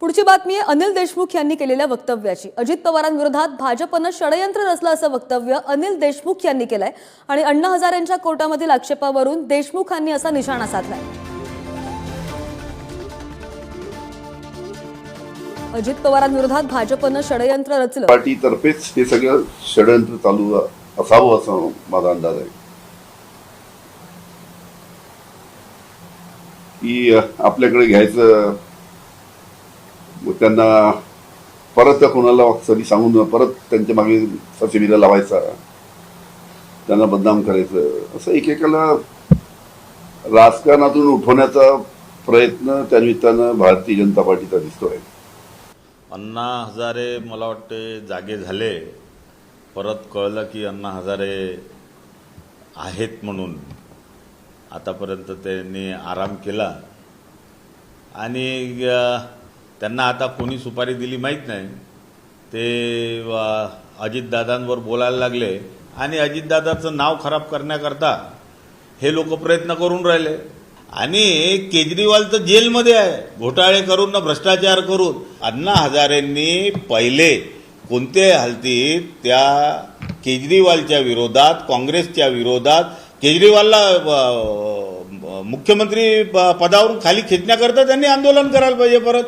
पुढची बातमी आहे अनिल देशमुख यांनी केलेल्या वक्तव्याची. अजित पवारांविरोधात भाजपनं षडयंत्र रचलं असं वक्तव्य अनिल देशमुख यांनी केलंय. आणि अण्णा हजारेंच्या कोर्टामधील आक्षेपावरून देशमुखांनी असा निशाणा साधलाय. अजित पवारांविरोधात भाजपनं षडयंत्र रचलं. पार्टीतर्फेच हे सगळं षडयंत्र चालू असावं असं माझा अंदाज आहे. की आपल्याकडे घ्यायचं त्यांना परत कोणाला सरी सांगून परत त्यांच्या मागे ससेबीला लावायचा. त्यांना बदनाम करायचं. असं एकेकाला राजकारणातून उठवण्याचा प्रयत्न त्या निमित्तानं भारतीय जनता पार्टीचा दिसतोय. अण्णा हजारे मला वाटते जागे झाले. परत कळलं की अण्णा हजारे आहेत म्हणून. आतापर्यंत त्यांनी आराम केला. आणि त्यांना आता कोणी सुपारी दिली माहीत नाही. ते अजितदादांवर बोलायला लागले. आणि अजितदादाचं नाव खराब करण्याकरता हे लोक प्रयत्न करून राहिले. आणि केजरीवाल तर जेलमध्ये आहे. घोटाळे करून ना भ्रष्टाचार करून. अण्णा हजारेंनी पहिले कोणत्याही हालतीत त्या केजरीवालच्या विरोधात काँग्रेसच्या विरोधात केजरीवालला मुख्यमंत्री प- पदावरून खाली खेचण्याकरता त्यांनी आंदोलन करायला पाहिजे परत.